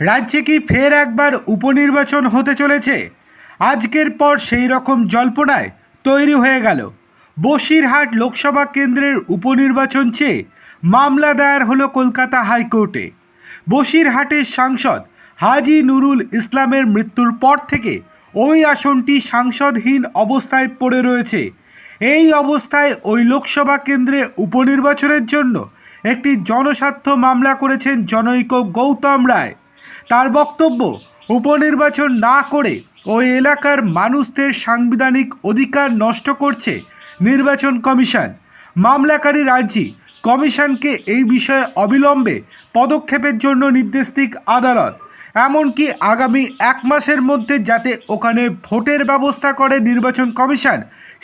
রাজ্যে কি ফের একবার উপনির্বাচন হতে চলেছে? আজকের পর সেই রকম জল্পনায় তৈরি হয়ে গেল। বসিরহাট লোকসভা কেন্দ্রের উপনির্বাচন চেয়ে মামলা দায়ের হলো কলকাতা হাইকোর্টে। বসিরহাটের সাংসদ হাজি নুরুল ইসলামের মৃত্যুর পর থেকে ওই আসনটি সাংসদহীন অবস্থায় পড়ে রয়েছে। এই অবস্থায় ওই লোকসভা কেন্দ্রে উপনির্বাচনের জন্য একটি জনস্বার্থ মামলা করেছেন জনৈক গৌতম রায়। তার বক্তব্য উপনির্বাচন না করে ওই এলাকার মানুষদের সাংবিধানিক অধিকার নষ্ট করছে নির্বাচন কমিশন। মামলাকারী রাজ্যি কমিশনকে এই বিষয়ে অবিলম্বে পদক্ষেপের জন্য নির্দেশ দিক আদালত। এমনকি আগামী এক মাসের মধ্যে যাতে ওখানে ভোটের ব্যবস্থা করে নির্বাচন কমিশন,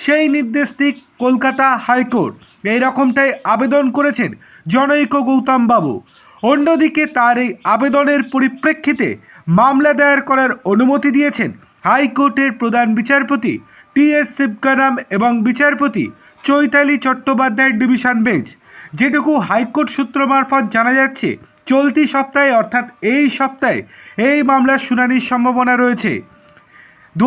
সেই নির্দেশ দিক কলকাতা হাইকোর্ট। এই রকমটাই আবেদন করেছেন জনৈক গৌতম বাবু। অন্যদিকে তার এই আবেদনের পরিপ্রেক্ষিতে মামলা দায়ের করার অনুমতি দিয়েছেন হাইকোর্টের প্রধান বিচারপতি টি এস শিবকানাম এবং বিচারপতি চৈতালি চট্টোপাধ্যায়ের ডিভিশন বেঞ্চ। যেটুকু হাইকোর্ট সূত্র মারফত জানা যাচ্ছে, চলতি সপ্তাহে অর্থাৎ এই সপ্তাহে এই মামলার শুনানির সম্ভাবনা রয়েছে। দু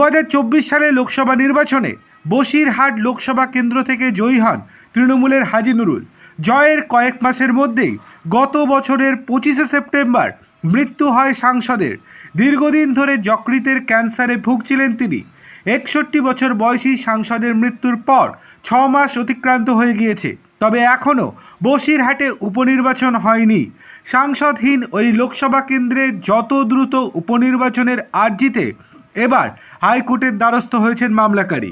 সালে লোকসভা নির্বাচনে বসিরহাট লোকসভা কেন্দ্র থেকে জয়ী হন তৃণমূলের হাজি নুরুল। জয়ের কয়েক মাসের মধ্যেই গত বছরের পঁচিশে সেপ্টেম্বর মৃত্যু হয় সাংসদের। দীর্ঘদিন ধরে যকৃতের ক্যান্সারে ভুগছিলেন তিনি। একষট্টি বছর বয়সী সাংসদের মৃত্যুর পর ছ মাস অতিক্রান্ত হয়ে গিয়েছে। তবে এখনও বসিরহাটে উপনির্বাচন হয়নি। সাংসদহীন ওই লোকসভা কেন্দ্রে যত দ্রুত উপনির্বাচনের আর্জিতে এবার হাইকোর্টের দ্বারস্থ হয়েছেন মামলাকারী।